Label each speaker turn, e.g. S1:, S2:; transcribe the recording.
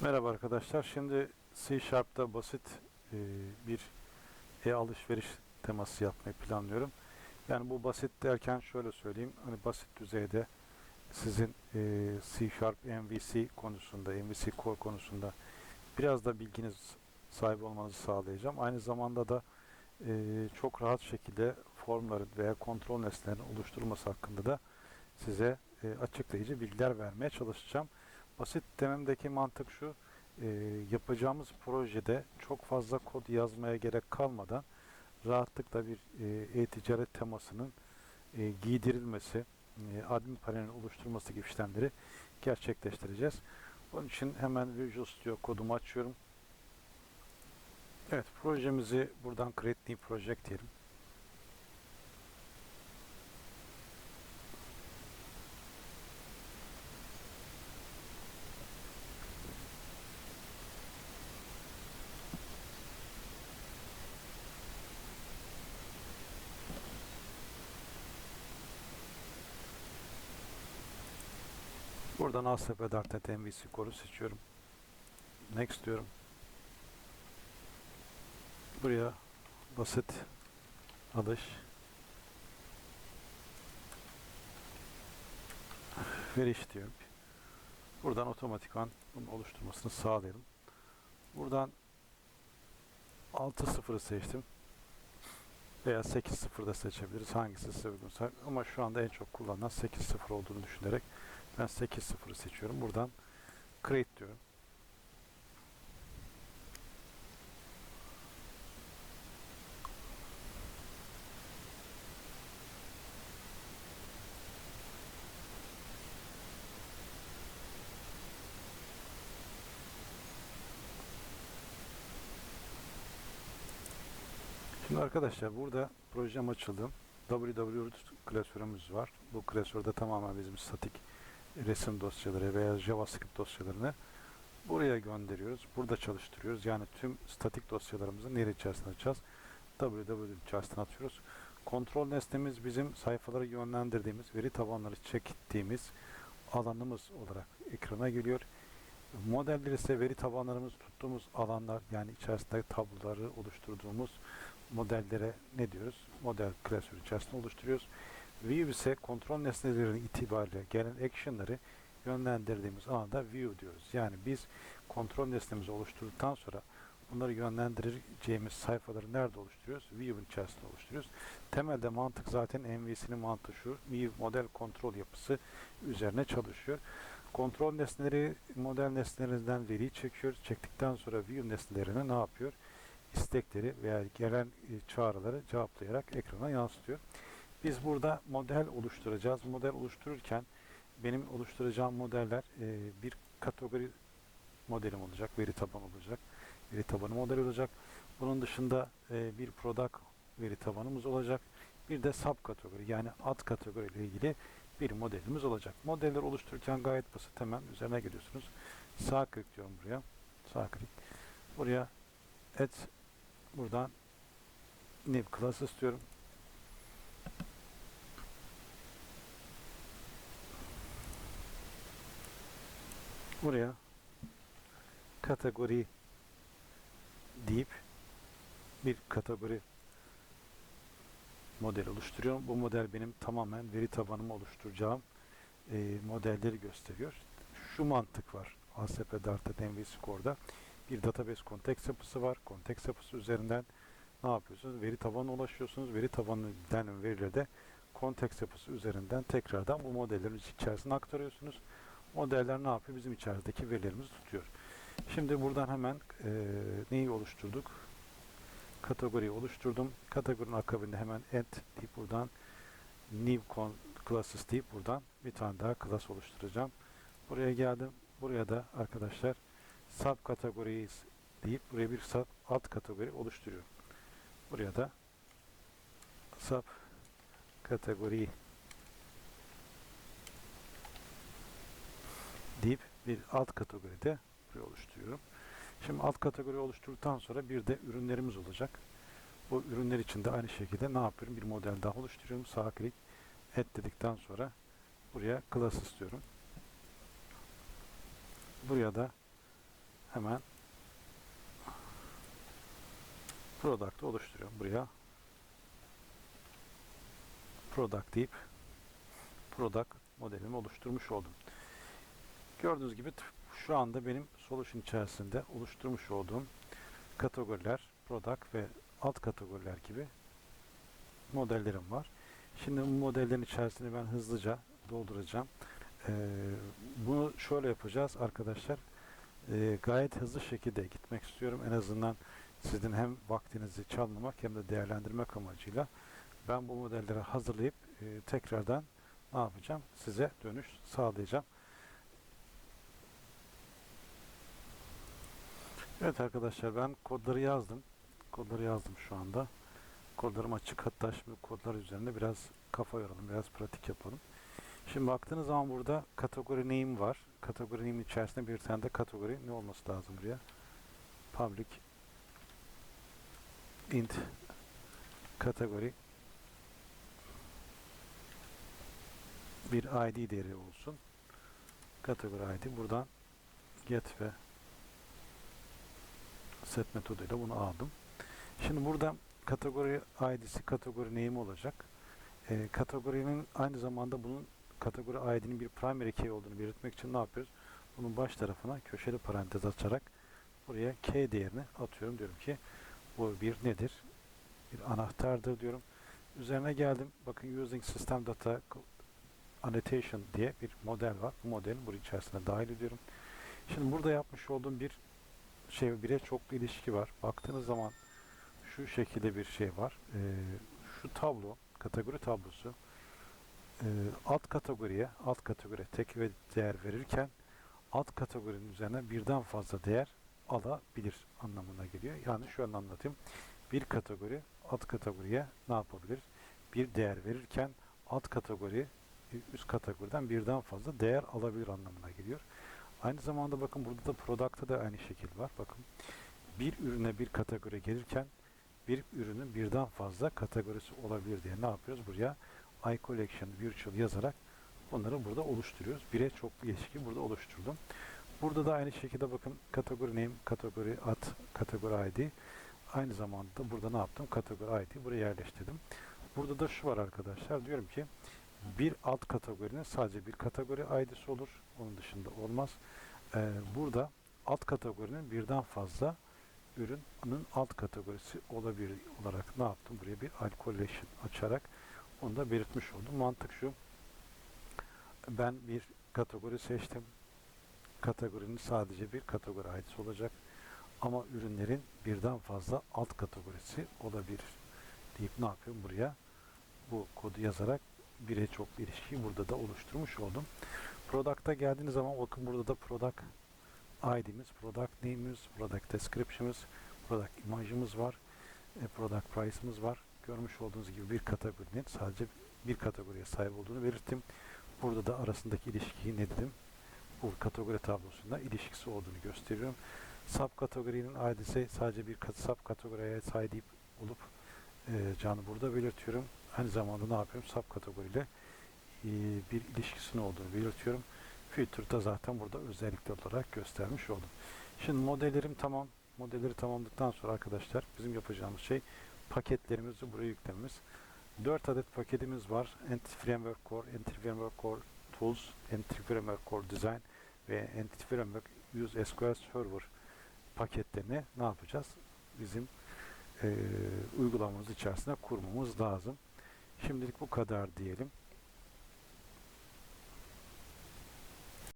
S1: Merhaba arkadaşlar. Şimdi C Sharp'ta basit e, bir e-alışveriş teması yapmayı planlıyorum. Yani bu basit derken şöyle söyleyeyim. Hani basit düzeyde sizin e, C Sharp MVC konusunda, MVC Core konusunda biraz da bilginiz sahibi olmanızı sağlayacağım. Aynı zamanda da e, çok rahat şekilde formların veya kontrol nesnelerinin oluşturulması hakkında da size e, açıklayıcı bilgiler vermeye çalışacağım. Basit dememdeki mantık şu, e, yapacağımız projede çok fazla kod yazmaya gerek kalmadan rahatlıkla bir e-ticaret temasının e, giydirilmesi, e, admin panelinin oluşturulması gibi işlemleri gerçekleştireceğiz. Onun için hemen Visual Studio kodumu açıyorum. Evet, projemizi buradan Create New Project diyelim. Buradan ASP Dartnet MVC Core'u seçiyorum. Next diyorum. Buraya basit alış veriş diyorum. Buradan otomatikman bunun oluşturmasını sağlayalım. Buradan 6.0'ı seçtim. Veya 8.0'da seçebiliriz. Hangisi size uygunsa. Ama şu anda en çok kullanılan 8.0 olduğunu düşünerek ben 8.0'ı seçiyorum. Buradan create diyorum. Şimdi arkadaşlar burada projem açıldı. www klasörümüz var. Bu klasörde tamamen bizim statik resim dosyaları veya JavaScript dosyalarını buraya gönderiyoruz. Burada çalıştırıyoruz. Yani tüm statik dosyalarımızı nere içerisine açacağız? www içerisine atıyoruz. Kontrol nesnemiz bizim sayfaları yönlendirdiğimiz, veri tabanları çektiğimiz alanımız olarak ekrana geliyor. Modeller ise veri tabanlarımız tuttuğumuz alanlar yani içerisinde tabloları oluşturduğumuz modellere ne diyoruz? Model klasörü içerisinde oluşturuyoruz. View ise kontrol nesneleri itibariyle gelen action'ları yönlendirdiğimiz alanda view diyoruz. Yani biz kontrol nesnemizi oluşturduktan sonra bunları yönlendireceğimiz sayfaları nerede oluşturuyoruz? View'un içerisinde oluşturuyoruz. Temelde mantık zaten MVC'nin mantığı şu. View model kontrol yapısı üzerine çalışıyor. Kontrol nesneleri model nesnelerinden veriyi çekiyor. Çektikten sonra view nesnelerine ne yapıyor? istekleri veya gelen e, çağrıları cevaplayarak ekrana yansıtıyor. Biz burada model oluşturacağız. Model oluştururken benim oluşturacağım modeller e, bir kategori modelim olacak, veri tabanı olacak, veri tabanı model olacak. Bunun dışında e, bir product veri tabanımız olacak. Bir de sub kategori yani alt kategori ile ilgili bir modelimiz olacak. Modeller oluştururken gayet basit. Hemen üzerine geliyorsunuz. Sağ klik diyorum buraya. Sağ klik. Buraya add buradan new class istiyorum. Buraya kategori deyip bir kategori model oluşturuyorum. Bu model benim tamamen veri tabanımı oluşturacağım e, modelleri gösteriyor. Şu mantık var. ASP Data MVC Core'da bir database konteks yapısı var. Konteks yapısı üzerinden ne yapıyorsunuz? Veri tabanına ulaşıyorsunuz. Veri tabanından verileri de konteks yapısı üzerinden tekrardan bu modellerin içerisine aktarıyorsunuz. Modeller ne yapıyor? Bizim içerideki verilerimizi tutuyor. Şimdi buradan hemen e, neyi oluşturduk? Kategoriyi oluşturdum. Kategorinin akabinde hemen add deyip buradan new classes deyip buradan bir tane daha class oluşturacağım. Buraya geldim. Buraya da arkadaşlar sub kategoriyiz deyip buraya bir sub alt kategori oluşturuyorum. Buraya da sub kategori deyip bir alt kategori de buraya oluşturuyorum. Şimdi alt kategori oluşturduktan sonra bir de ürünlerimiz olacak. Bu ürünler için de aynı şekilde ne yapıyorum? Bir model daha oluşturuyorum. Sağ klik et dedikten sonra buraya class istiyorum. Buraya da hemen product'ı oluşturuyorum buraya product deyip product modelimi oluşturmuş oldum. Gördüğünüz gibi şu anda benim solution içerisinde oluşturmuş olduğum kategoriler, product ve alt kategoriler gibi modellerim var. Şimdi bu modellerin içerisini ben hızlıca dolduracağım. Ee, bunu şöyle yapacağız arkadaşlar. Ee, gayet hızlı şekilde gitmek istiyorum. En azından sizin hem vaktinizi çalmamak hem de değerlendirmek amacıyla ben bu modelleri hazırlayıp e, tekrardan ne yapacağım? Size dönüş sağlayacağım. Evet arkadaşlar ben kodları yazdım. Kodları yazdım şu anda. Kodlarım açık. Hatta şimdi kodlar üzerinde biraz kafa yoralım, biraz pratik yapalım. Şimdi baktığınız zaman burada kategori name var. Kategori name içerisinde bir tane de kategori ne olması lazım buraya? Public int kategori bir ID değeri olsun. Kategori ID buradan get ve set metoduyla bunu aldım. Şimdi burada kategori ID'si kategori name olacak. Ee, kategorinin aynı zamanda bunun kategori ID'nin bir primary key olduğunu belirtmek için ne yapıyoruz? Bunun baş tarafına köşeli parantez açarak buraya key değerini atıyorum. Diyorum ki bu bir nedir? Bir anahtardır diyorum. Üzerine geldim. Bakın using system data annotation diye bir model var. Bu modelin buraya içerisine dahil ediyorum. Şimdi burada yapmış olduğum bir şey bire çoklu ilişki var. Baktığınız zaman şu şekilde bir şey var. Ee, şu tablo, kategori tablosu e, alt kategoriye, alt kategori tek ve değer verirken alt kategorinin üzerine birden fazla değer alabilir anlamına geliyor. Yani şöyle anlatayım. Bir kategori alt kategoriye ne yapabilir? Bir değer verirken alt kategori e, üst kategoriden birden fazla değer alabilir anlamına geliyor. Aynı zamanda bakın burada da product'ta da aynı şekil var. Bakın bir ürüne bir kategori gelirken bir ürünün birden fazla kategorisi olabilir diye ne yapıyoruz? Buraya iCollection Virtual yazarak bunları burada oluşturuyoruz. Bire çoklu ilişki burada oluşturdum. Burada da aynı şekilde bakın kategori name, kategori ad, kategori ID. Aynı zamanda burada ne yaptım? Kategori ID buraya yerleştirdim. Burada da şu var arkadaşlar. Diyorum ki bir alt kategorinin sadece bir kategori ID'si olur. Onun dışında olmaz. Ee, burada alt kategorinin birden fazla ürünün alt kategorisi olabilir olarak ne yaptım? Buraya bir alkolleşin açarak onu da belirtmiş oldum. Mantık şu. Ben bir kategori seçtim. Kategorinin sadece bir kategori ID'si olacak. Ama ürünlerin birden fazla alt kategorisi olabilir deyip ne yapıyorum? Buraya bu kodu yazarak bire çoklu ilişkiyi burada da oluşturmuş oldum. Product'a geldiğiniz zaman bakın burada da product ID'miz, product name'imiz, product description'ımız, product imajımız var, e, product price'ımız var. Görmüş olduğunuz gibi bir kategorinin sadece bir kategoriye sahip olduğunu belirttim. Burada da arasındaki ilişkiyi ne dedim? Bu kategori tablosunda ilişkisi olduğunu gösteriyorum. Sub kategorinin ID'si sadece bir sub kategoriye sahip olup canı burada belirtiyorum. Aynı zamanda ne yapıyorum? Sub kategoriyle e, bir ilişkisinin olduğunu belirtiyorum. Filter'da zaten burada özellikle olarak göstermiş oldum. Şimdi modellerim tamam. Modelleri tamamladıktan sonra arkadaşlar bizim yapacağımız şey paketlerimizi buraya yüklememiz. 4 adet paketimiz var. Entity Framework Core, Entity Framework Core Tools, Entity Framework Core Design ve Entity Framework Use SQL Server paketlerini ne yapacağız? Bizim e, uygulamamız içerisine kurmamız lazım. Şimdilik bu kadar diyelim.